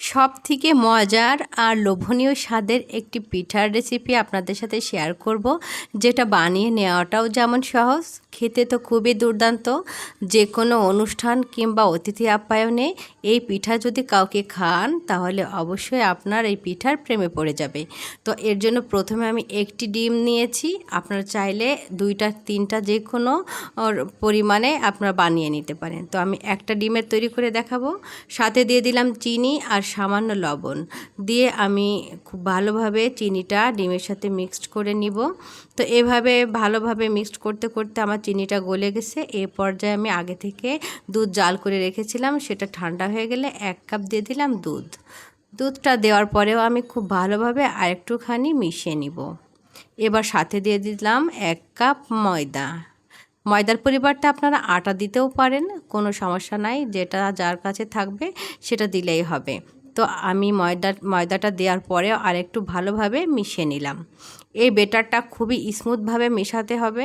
সব থেকে মজার আর লোভনীয় স্বাদের একটি পিঠার রেসিপি আপনাদের সাথে শেয়ার করব, যেটা বানিয়ে নেওয়াটাও যেমন সহজ। খেতে তো খুবই দুর্দান্ত। যে কোনো অনুষ্ঠান কিংবা অতিথি আপ্যায়নে এই পিঠা যদি কাউকে খান, তাহলে অবশ্যই আপনার এই পিঠার প্রেমে পড়ে যাবে। তো এর জন্য প্রথমে আমি একটি ডিম নিয়েছি। আপনারা চাইলে দুইটা, তিনটা যে কোনো পরিমাণে আপনারা বানিয়ে নিতে পারেন। তো আমি একটা ডিমের তৈরি করে দেখাবো। সাথে দিয়ে দিলাম চিনি আর সামান্য লবণ। দিয়ে আমি খুব ভালোভাবে চিনিটা ডিমের সাথে মিক্সড করে নিব। তো এভাবে ভালোভাবে মিক্সড করতে করতে আমার চিনিটা গলে গেছে। এ পর্যায়ে আমি আগে থেকে দুধ জাল করে রেখেছিলাম, সেটা ঠান্ডা হয়ে গেলে এক কাপ দিয়ে দিলাম দুধ। দুধটা দেওয়ার পরেও আমি খুব ভালোভাবে আরেকটুখানি মিশিয়ে নিব। এবার সাথে দিয়ে দিলাম এক কাপ ময়দা। ময়দার পরিবর্তে আপনারা আটা দিতেও পারেন, কোনো সমস্যা নাই, যেটা যার কাছে থাকবে সেটা দিলেই হবে। তো আমি ময়দা ময়দাটা দেওয়ার পরেও আরেকটু ভালোভাবে মিশিয়ে নিলাম। এই বেটারটা খুবই স্মুথভাবে মেশাতে হবে।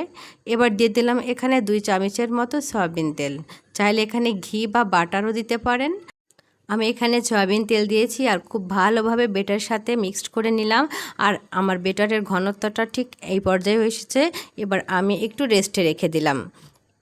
এবার দিয়ে দিলাম এখানে দুই চামচের মতো সয়াবিন তেল। চাইলে এখানে ঘি বা বাটারও দিতে পারেন। আমি এখানে সয়াবিন তেল দিয়েছি আর খুব ভালোভাবে বেটার সাথে মিক্সড করে নিলাম। আর আমার বেটারের ঘনত্বটা ঠিক এই পর্যায়ে এসেছে। এবার আমি একটু রেস্টে রেখে দিলাম।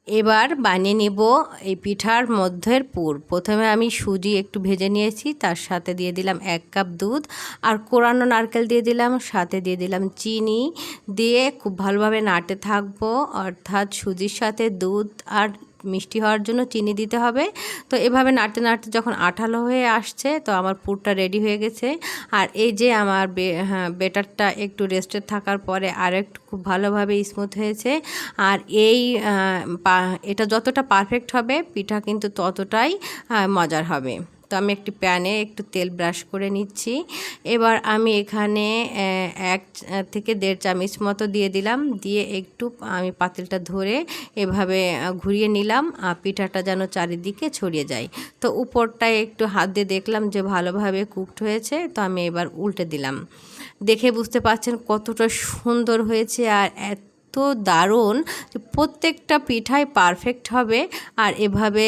এবার বানিয়ে নেব এই পিঠার মধ্যের পুর। প্রথমে আমি সুজি একটু ভেজে নিয়েছি, তার সাথে দিয়ে দিলাম এক কাপ দুধ। আর কোরানো নারকেল দিয়ে দিলাম, সাথে দিয়ে দিলাম চিনি। দিয়ে খুব ভালোভাবে নাটে থাকব, অর্থাৎ সুজির সাথে দুধ আর মিষ্টি হওয়ার জন্য চিনি দিতে হবে। তো এভাবে নাড়তে নাড়তে যখন আঠালো হয়ে আসছে, তো আমার পুরটা রেডি হয়ে গেছে। আর এই যে আমার হ্যাঁ বেটারটা একটু রেস্টে থাকার পরে আর একটু খুব ভালোভাবে স্মুথ হয়েছে। আর এই এটা যতটা পারফেক্ট হবে, পিঠা কিন্তু ততটাই মজার হবে। তো আমি একটি প্যানে একটু তেল ব্রাশ করে নিচ্ছি। এবার আমি এখানে এক থেকে দেড় চামচ মতো দিয়ে দিলাম। দিয়ে একটু আমি পাতিলটা ধরে এভাবে ঘুরিয়ে নিলাম পিঠাটা যেন চারিদিকে ছড়িয়ে যায়। তো উপরটায় একটু হাত দিয়ে দেখলাম যে ভালোভাবে কুকড হয়েছে, তো আমি এবার উল্টে দিলাম। দেখে বুঝতে পারছেন কতটা সুন্দর হয়েছে আর এত দারুণ যে প্রত্যেকটা পিঠাই পারফেক্ট হবে। আর এভাবে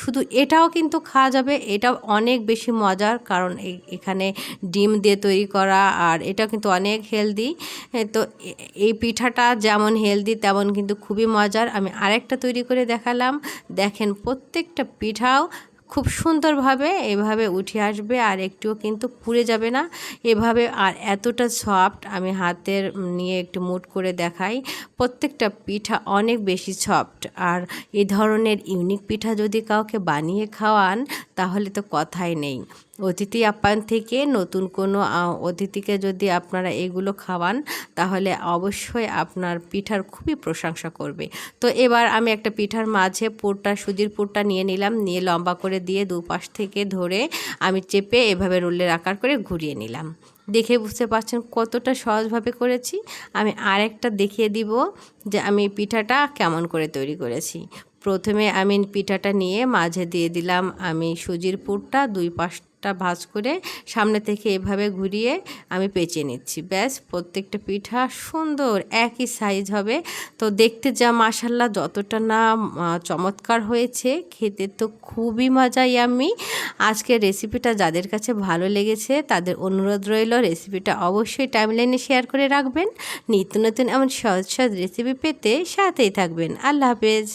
শুধু এটাও কিন্তু খাওয়া যাবে এটা অনেক বেশি মজার কারণ এখানে ডিম দিয়ে তৈরি করা আর এটা কিন্তু অনেক হেলদি তো এই পিঠাটা যেমন হেলদি তেমন কিন্তু খুবই মজার। আমি আরেকটা তৈরি করে দেখালাম। দেখেন প্রত্যেকটা পিঠাও খুব সুন্দরভাবে এভাবে উঠে আসবে আর একটুও কিন্তু পুড়ে যাবে না। এভাবে আর এতটা সফট আমি হাতের নিয়ে একটু মুট করে দেখাই, প্রত্যেকটা পিঠা অনেক বেশি সফট আর এ ধরনের ইউনিক পিঠা যদি কাউকে বানিয়ে খাওয়ান, তাহলে তো কথাই নেই। অতিথি আপ্যায়ন থেকে নতুন কোনো অতিথিকে যদি আপনারা এগুলো খাওয়ান, তাহলে অবশ্যই আপনার পিঠার খুবই প্রশংসা করবে। তো এবার আমি একটা পিঠার মাঝে পুরটা, সুজির পুরটা নিয়ে নিলাম, নিয়ে লম্বা করে দিয়ে দুপাশ থেকে ধরে আমি চেপে এভাবে রোলের আকার করে ঘুরিয়ে নিলাম। দেখে বুঝতে পারছেন কতটা সহজভাবে করেছি? আমি আরেকটা দেখিয়ে দিব যে আমি পিঠাটা কেমন করে তৈরি করেছি। প্রথমে আমি পিঠাটা নিয়ে মাঝে দিয়ে দিলাম আমি সুজির পুরটা দুই পাশটা ভাজ করে সামনে থেকে এভাবে ঘুরিয়ে আমি পেঁচিয়ে নিচ্ছি। ব্যাস, প্রত্যেকটা পিঠা সুন্দর একই সাইজ হবে। তো দেখতে যা মাসাল্লা যতটা না চমৎকার হয়েছে, খেতে তো খুবই মজাই আমি আজকের রেসিপিটা যাদের কাছে ভালো লেগেছে তাদের অনুরোধ রইল রেসিপিটা অবশ্যই টাইমলাইনে শেয়ার করে রাখবেন। নিত্য নতুন এমন সহজ সহজ রেসিপি পেতে সাথেই থাকবেন। আল্লাহ হাফেজ।